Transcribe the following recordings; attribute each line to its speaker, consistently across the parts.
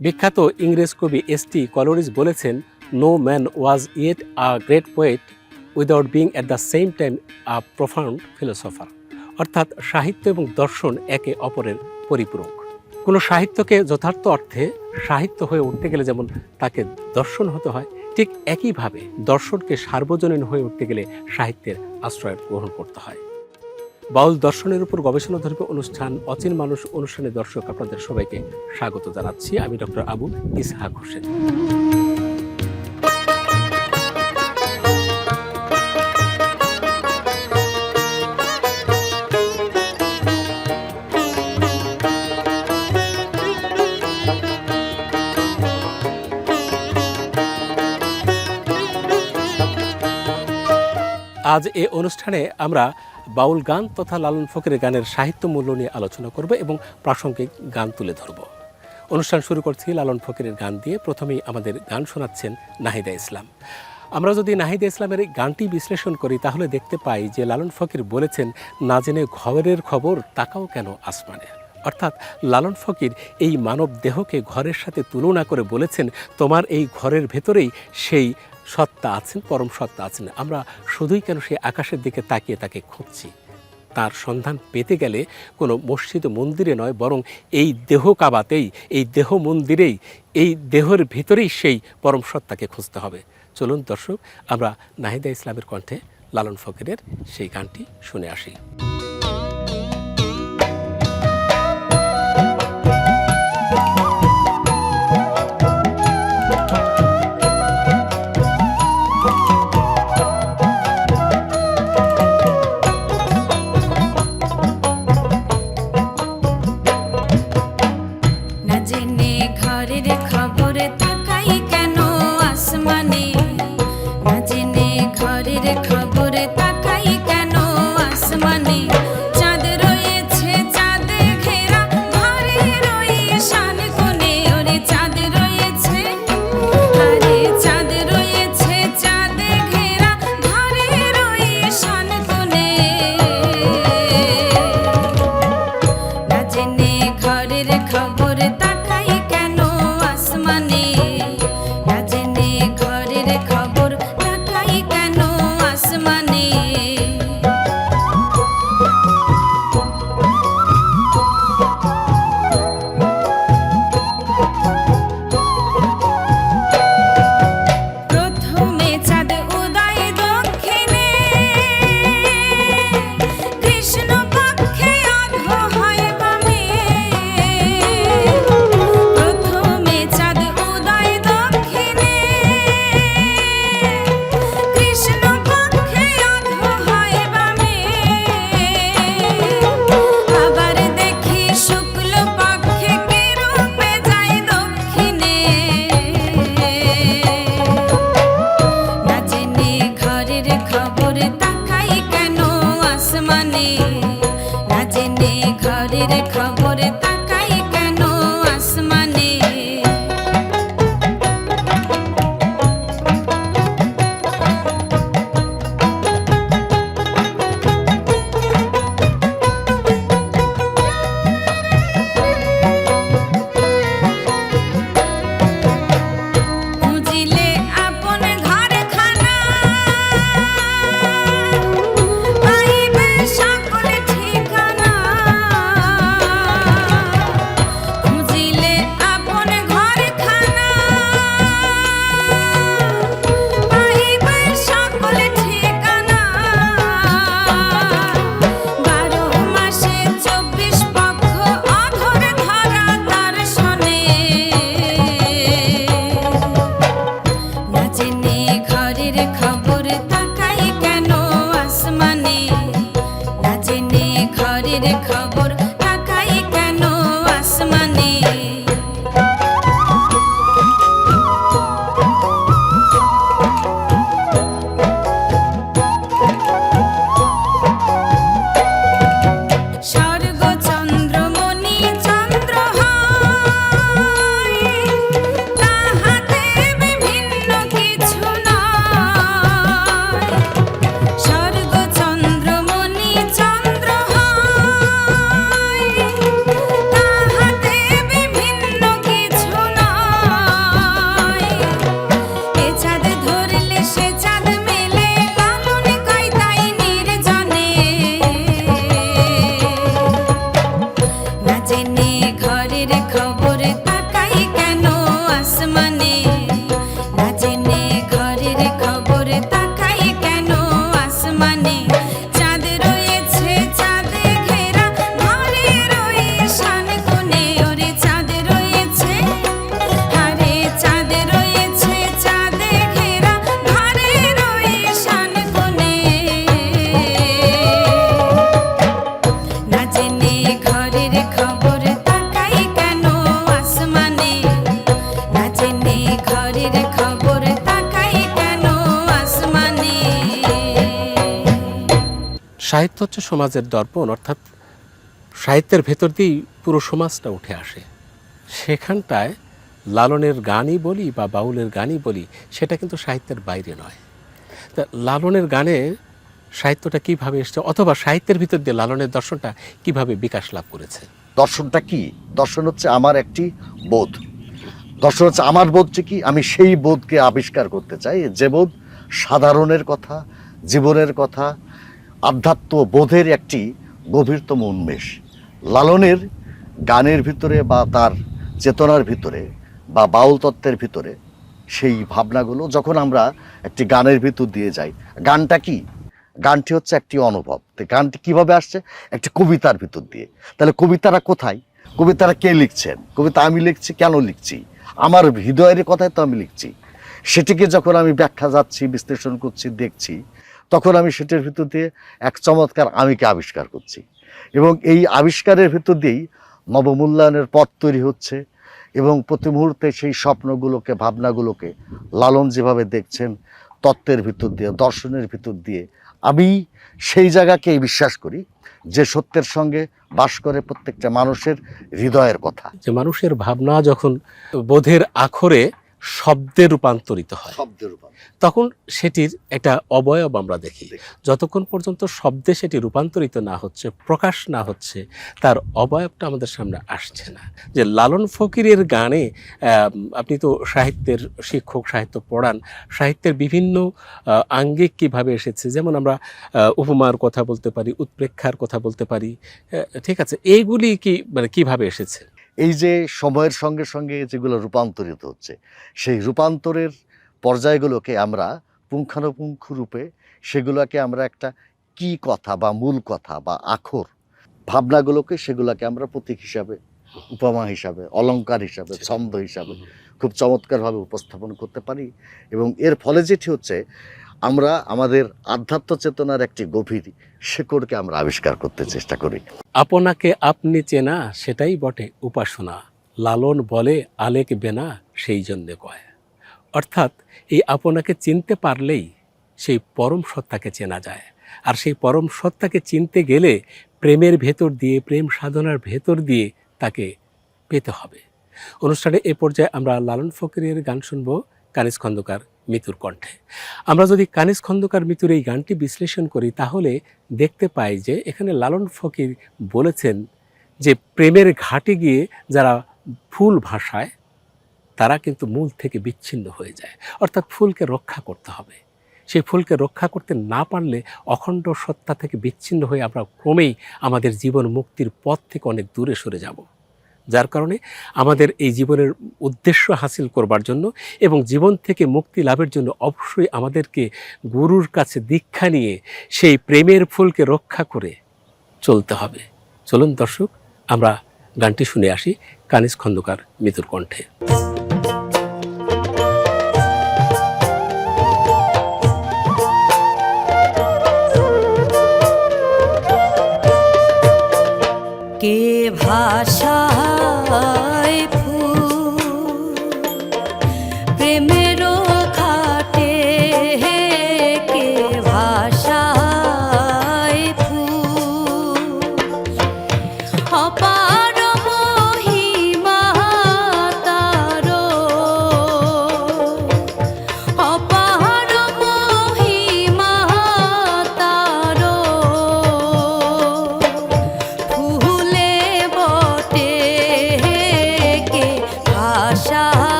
Speaker 1: বিখ্যাত ইংরেজ কবি এস টি কলোরিজ বলেছেন no man was yet a great poet without being at the same time a profound philosopher অর্থাৎ সাহিত্য এবং দর্শন একে অপরের পরিপূরক। কোনো সাহিত্যকে যথার্থ অর্থে সাহিত্য হয়ে উঠতে গেলে যেমন তাকে দর্শন হতে হয়, ঠিক একইভাবে দর্শনকে সার্বজনীন হয়ে উঠতে গেলে সাহিত্যের আশ্রয় গ্রহণ করতে হয়। বাউল দর্শনের উপর গবেষণা ধর্মী অনুষ্ঠান অচিন মানুষ অনুষ্ঠানে দর্শক আপনাদের সবাইকে স্বাগত জানাচ্ছি। আমি ডক্টর আবু ইসহাক হোসেন। আজ এ অনুষ্ঠানে আমরা বাউল গান তথা লালন ফকিরের গানের সাহিত্য মূল্য নিয়ে আলোচনা করব এবং প্রাসঙ্গিক গান তুলে ধরব। অনুষ্ঠান শুরু করছি লালন ফকিরের গান দিয়ে। প্রথমেই আমাদের গান শোনাচ্ছেন নাহিদা ইসলাম। আমরা যদি নাহিদা ইসলামের এই গানটি বিশ্লেষণ করি, তাহলে দেখতে পাই যে লালন ফকির বলেছেন, না জেনে ঘরের খবর, তাকাও কেন আসমানে? অর্থাৎ লালন ফকির এই মানব দেহকে ঘরের সাথে তুলনা করে বলেছেন, তোমার এই ঘরের ভেতরেই সেই সত্তা আছেন, পরম সত্তা আছেন। আমরা শুধুই কেন সেই আকাশের দিকে তাকিয়ে তাকে খুঁজছি? তার সন্ধান পেতে গেলে কোনো মসজিদ মন্দিরে নয়, বরং এই দেহ কাবাতেই, এই দেহ মন্দিরেই, এই দেহের ভিতরেই সেই পরম সত্তাকে খুঁজতে হবে। চলুন দর্শক, আমরা নাহিদা ইসলামের কণ্ঠে লালন ফকিরের সেই গানটি শুনে আসি।
Speaker 2: সাহিত্য হচ্ছে সমাজের দর্পণ, অর্থাৎ সাহিত্যের ভেতর দিয়েই পুরো সমাজটা উঠে আসে। সেখানটায় লালনের গানই বলি বা বাউলের গানই বলি, সেটা কিন্তু সাহিত্যের বাইরে নয়। তা লালনের গানে সাহিত্যটা কীভাবে এসছে? অথবা সাহিত্যের ভিতর দিয়ে লালনের দর্শনটা কীভাবে বিকাশ লাভ করেছে?
Speaker 3: দর্শনটা কি? দর্শন হচ্ছে আমার একটি বোধ। দর্শন হচ্ছে আমার বোধ বোধটি কি? আমি সেই বোধকে আবিষ্কার করতে চাই। যে বোধ সাধারণের কথা, জীবনের কথা, আধ্যাত্ম বোধের একটি গভীরতম উন্মেষ। লালনের গানের ভিতরে বা তার চেতনার ভিতরে বা বাউল তত্ত্বের ভিতরে সেই ভাবনাগুলো যখন আমরা একটি গানের ভিতর দিয়ে যাই, গানটা কি? গানটি হচ্ছে একটি অনুভব। তো গানটি কীভাবে আসছে? একটি কবিতার ভিতর দিয়ে। তাহলে কবিতারা কোথায়? কবিতারা কে লিখছেন? কবিতা আমি লিখছি, কেন লিখছি? আমার হৃদয়ের কথাই তো আমি লিখছি। সেটিকে যখন আমি ব্যাখ্যা যাচ্ছি, বিশ্লেষণ করছি, দেখছি, তখন আমি সেটির ভিতর দিয়ে এক চমৎকার আমিকে আবিষ্কার করছি। এবং এই আবিষ্কারের ভিতর দিয়েই নবমূল্যায়নের পথ তৈরি হচ্ছে এবং প্রতি মুহূর্তে সেই স্বপ্নগুলোকে, ভাবনাগুলোকে লালন যেভাবে দেখছেন তত্ত্বের ভিতর দিয়ে, দর্শনের ভিতর দিয়ে। আমি সেই জায়গাকেই বিশ্বাস করি যে সত্যের সঙ্গে বাস করে প্রত্যেকটা মানুষের হৃদয়ের কথা।
Speaker 2: যে মানুষের ভাবনা যখন বোধের আখরে শব্দে রূপান্তরিত হয়। তখন সেটির একটা অবয়ব আমরা দেখি। যতক্ষণ পর্যন্ত শব্দে সেটি রূপান্তরিত না হচ্ছে প্রকাশ না হচ্ছে তার অবয়বটা আমাদের সামনে আসছে না। যে লালন ফকিরের গানে আপনি তো সাহিত্যের শিক্ষক সাহিত্য পড়ান সাহিত্যের বিভিন্ন আঙ্গিক কীভাবে এসেছে? যেমন আমরা উপমার কথা বলতে পারি উৎপ্রেক্ষার কথা বলতে পারি ঠিক আছে? এইগুলি কি মানে কীভাবে এসেছে?
Speaker 3: এই যে সময়ের সঙ্গে সঙ্গে যেগুলো রূপান্তরিত হচ্ছে সেই রূপান্তরের পর্যায়গুলোকে আমরা পুঙ্খানুপুঙ্খ রূপে সেগুলোকে আমরা একটা কি কথা বা মূল কথা বা আখর ভাবনাগুলোকে সেগুলোকে আমরা প্রতীক হিসাবে উপমা হিসাবে অলংকার হিসাবে ছন্দ হিসাবে খুব চমৎকারভাবে উপস্থাপন করতে পারি। এবং এর ফলে যেটি হচ্ছে আমরা আমাদের আধ্যাত্ম চেতনার একটি গভীর শেকড়কে আমরা আবিষ্কার করতে চেষ্টা করি।
Speaker 2: আপনাকে আপনি চেনা, সেটাই বটে উপাসনা। লালন বলে আলেক বেনা, সেই জন্যে কয়। অর্থাৎ এই আপনাকে চিনতে পারলেই সেই পরম সত্তাকে চেনা যায়। আর সেই পরম সত্তাকে চিনতে গেলে প্রেমের ভেতর দিয়ে, প্রেম সাধনার ভেতর দিয়ে তাকে পেতে হবে। অনুষ্ঠানে এ পর্যায়ে আমরা লালন ফকিরের গান শুনব কানিজ খন্দকার। মিতুর কণ্ঠে। আমরা যদি কানিজ খন্দকার মিতুর এই গানটি বিশ্লেষণ করি, তাহলে দেখতে পাই যে এখানে লালন ফকির বলেছেন যে প্রেমের ঘাটে গিয়ে যারা ফুল ভাষায় তারা কিন্তু মূল থেকে বিচ্ছিন্ন হয়ে যায়। অর্থাৎ ফুলকে রক্ষা করতে হবে। সেই ফুলকে রক্ষা করতে না পারলে অখণ্ড সত্তা থেকে বিচ্ছিন্ন হয়ে আমরা ক্রমেই আমাদের জীবন মুক্তির পথ থেকে অনেক দূরে সরে যাব। যার কারণে আমাদের এই জীবনের উদ্দেশ্য হাসিল করবার জন্য এবং জীবন থেকে মুক্তি লাভের জন্য অবশ্যই আমাদেরকে গুরুর কাছে দীক্ষা নিয়ে সেই প্রেমের ফুলকে রক্ষা করে চলতে হবে। চলুন দর্শক, আমরা গানটি শুনে আসি কানিস খন্দকার মৃতুর কণ্ঠে।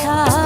Speaker 4: কথা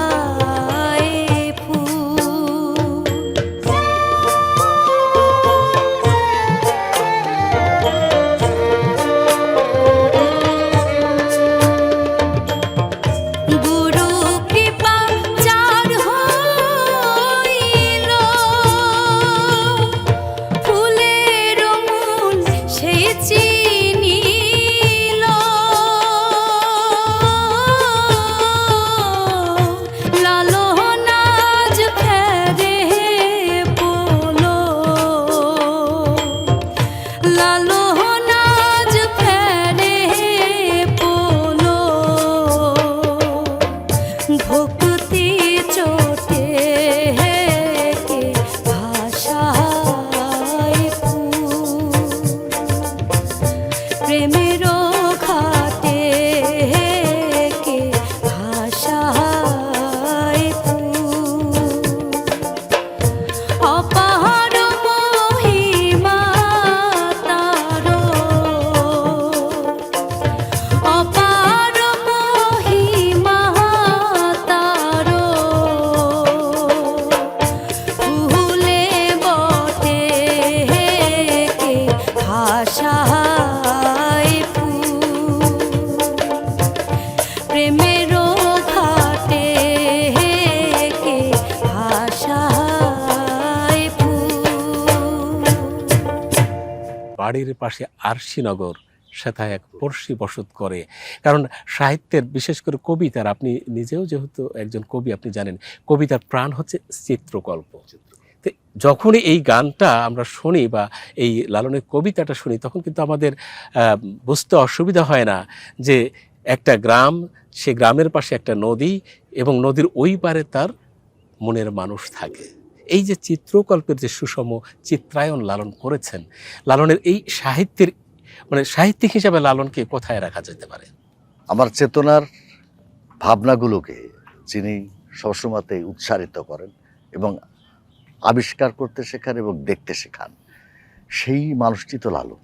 Speaker 2: বাড়ির পাশে আরশিনগর, সেথায় এক পড়শি বসত করে। কারণ সাহিত্যের, বিশেষ করে কবিতার, আপনি নিজেও যেহেতু একজন কবি, আপনি জানেন, কবিতার প্রাণ হচ্ছে চিত্রকল্প। যখনই এই গানটা আমরা শুনি বা এই লালনের কবিতাটা শুনি, তখন কিন্তু আমাদের বুঝতে অসুবিধা হয় না যে একটা গ্রাম, সে গ্রামের পাশে একটা নদী এবং নদীর ওই পারে তার মনের মানুষ থাকে। এই যে চিত্রকল্পের যে সুষম চিত্রায়ন লালন করেছেন, লালনের এই সাহিত্যের মানে সাহিত্যিক হিসাবে লালনকে কোথায় রাখা যেতে পারে?
Speaker 3: আমার চেতনার ভাবনাগুলোকে যিনি সবসময়তে উৎসারিত করেন এবং আবিষ্কার করতে শেখান এবং দেখতে শেখান, সেই মানুষটি তো লালন।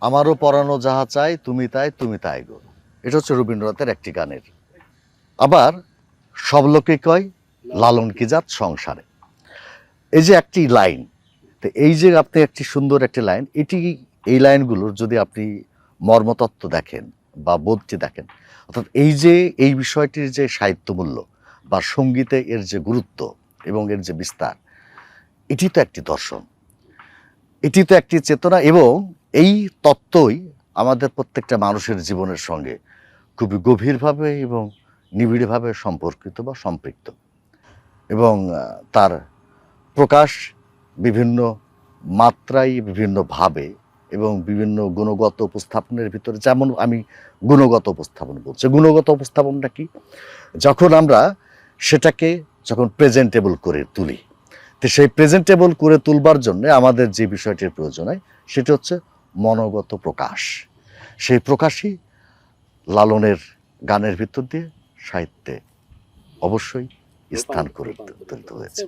Speaker 3: আমারও পরানো যাহা চাই, তুমি তাই তুমি তাই গো। এটা হচ্ছে রবীন্দ্রনাথের একটি গানের। আবার সব লোকে কয়, লালন কি জাত সংসারে। এই যে একটি লাইন, তো এই যে আপনি একটি সুন্দর একটি লাইন, এটি, এই লাইনগুলোর যদি আপনি মর্মতত্ত্ব দেখেন বা বোধটি দেখেন, অর্থাৎ এই যে, এই বিষয়টির যে সাহিত্যমূল্য বা সঙ্গীতে এর যে গুরুত্ব এবং এর যে বিস্তার, এটি তো একটি দর্শন। এটি তো একটি চেতনা এবং এই তত্ত্বই আমাদের প্রত্যেকটা মানুষের জীবনের সঙ্গে খুবই গভীরভাবে এবং নিবিড়ভাবে সম্পর্কিত বা সম্পৃক্ত এবং তার প্রকাশ বিভিন্ন মাত্রায় বিভিন্নভাবে এবং বিভিন্ন গুণগত উপস্থাপনের ভিতরে, যেমন আমি গুণগত উপস্থাপন বলছি। গুণগত উপস্থাপনটা কি? যখন আমরা সেটাকে যখন প্রেজেন্টেবল করে তুলি, তো সেই প্রেজেন্টেবল করে তুলবার জন্য আমাদের যে বিষয়টির প্রয়োজন হয়, সেটা হচ্ছে মনোগত প্রকাশ। সেই প্রকাশই লালনের গানের ভিতর দিয়ে সাহিত্যে অবশ্যই স্থান করে তুলতে হয়েছে।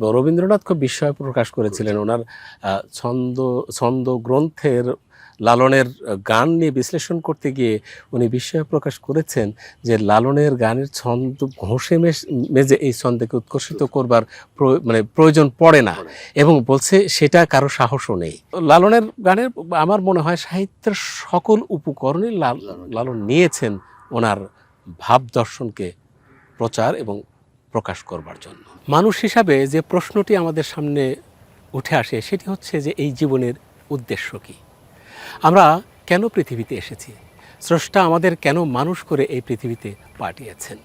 Speaker 2: রবীন্দ্রনাথ খুব বিস্ময় প্রকাশ করেছিলেন। ওনার ছন্দ ছন্দ গ্রন্থের লালনের গান নিয়ে বিশ্লেষণ করতে গিয়ে উনি বিস্ময় প্রকাশ করেছেন যে লালনের গানের ছন্দ ঘষে মেজে এই ছন্দকে উৎকর্ষিত করবার প্রয়- মানে প্রয়োজন পড়ে না এবং বলছে সেটা কারও সাহসও নেই। লালনের গানের আমার মনে হয় সাহিত্যের সকল উপকরণে লাল- লালন নিয়েছেন ওনার ভাব দর্শনকে প্রচার এবং প্রকাশ করবার জন্য। মানুষ হিসাবে যে প্রশ্নটি আমাদের সামনে উঠে আসে, সেটি হচ্ছে যে এই জীবনের উদ্দেশ্য কি? আমরা কেন পৃথিবীতে এসেছি? স্রষ্টা আমাদের কেন মানুষ করে এই পৃথিবীতে পাঠিয়েছেন?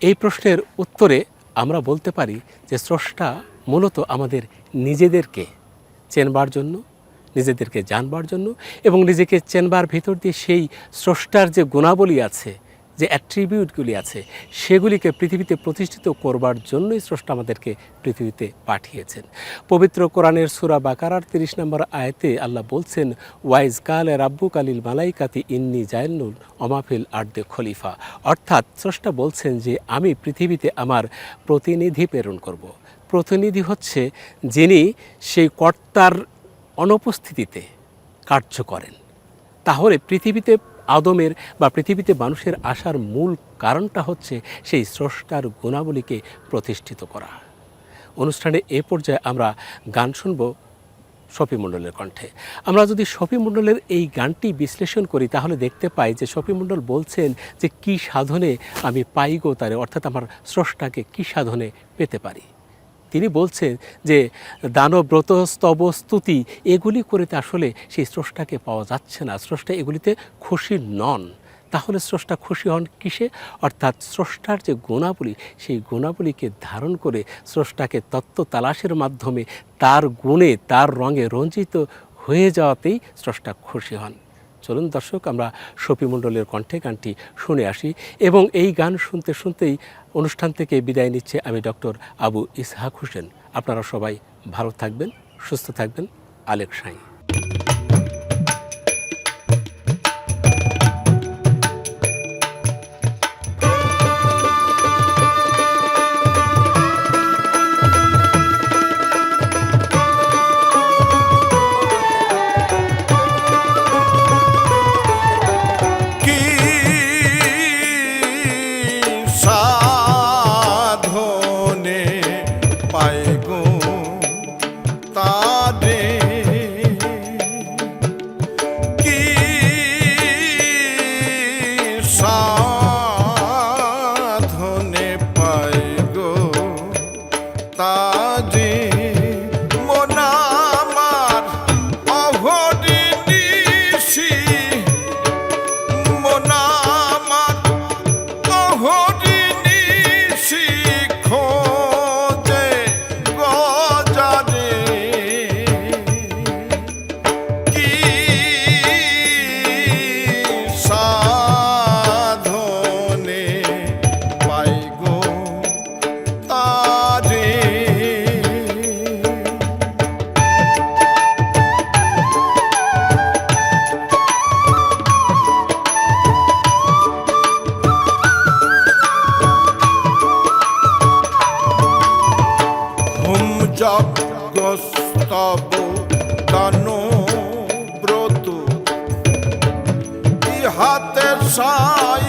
Speaker 2: এই প্রশ্নের উত্তরে আমরা বলতে পারি যে স্রষ্টা মূলত আমাদের নিজেদেরকে চেনবার জন্য, নিজেদেরকে জানবার জন্য এবং নিজেকে চেনবার ভিতর দিয়ে সেই স্রষ্টার যে গুণাবলী আছে যে অ্যাট্রিবিউটগুলি আছে, সেগুলিকে পৃথিবীতে প্রতিষ্ঠিত করবার জন্যই স্রষ্টা আমাদেরকে পৃথিবীতে পাঠিয়েছেন। পবিত্র কোরআনের সুরা বাকারার তিরিশ নম্বর আয়তে আল্লাহ বলছেন, ওয়াইজ কাল রাব্বু কালিল মালাইকাতি ইন্নি জাইলনুল অমাফিল আর্দে খলিফা। অর্থাৎ স্রষ্টা বলছেন যে, আমি পৃথিবীতে আমার প্রতিনিধি প্রেরণ করব। প্রতিনিধি হচ্ছে যিনি সেই কর্তার অনুপস্থিতিতে কার্য করেন। তাহলে পৃথিবীতে আদমের বা পৃথিবীতে মানুষের আসার মূল কারণটা হচ্ছে সেই স্রষ্টার গুণাবলীকে প্রতিষ্ঠিত করা। অনুষ্ঠানে এ পর্যায়ে আমরা গান শুনব শফি মণ্ডলের কণ্ঠে। আমরা যদি শফি মণ্ডলের এই গানটি বিশ্লেষণ করি, তাহলে দেখতে পাই যে শফি মণ্ডল বলছেন যে, কি সাধনে আমি পাই গো তারে? অর্থাৎ আমার স্রষ্টাকে কি সাধনে পেতে পারি? তিনি বলছেন যে দানব্রত স্তব স্তুতি, এগুলি করেতে আসলে সেই স্রষ্টাকে পাওয়া যাচ্ছে না। স্রষ্টা এগুলিতে খুশি নন। তাহলে স্রষ্টা খুশি হন কিসে? অর্থাৎ স্রষ্টার যে গুণাবলী, সেই গুণাবলীকে ধারণ করে স্রষ্টাকে তত্ত্ব তালাশের মাধ্যমে তার গুণে, তার রঙে রঞ্জিত হয়ে যাওয়াতেই স্রষ্টা খুশি হন। চলুন দর্শক, আমরা শফি মণ্ডলের কণ্ঠে গানটি শুনে আসি এবং এই গান শুনতে শুনতেই অনুষ্ঠান থেকে বিদায় নিচ্ছে আমি ডক্টর আবু ইসহাক হোসেন। আপনারা সবাই ভালো থাকবেন, সুস্থ থাকবেন। আলেক সাঁই
Speaker 5: যজ্ঞস্তব দান ব্রত। ইহাতে সাই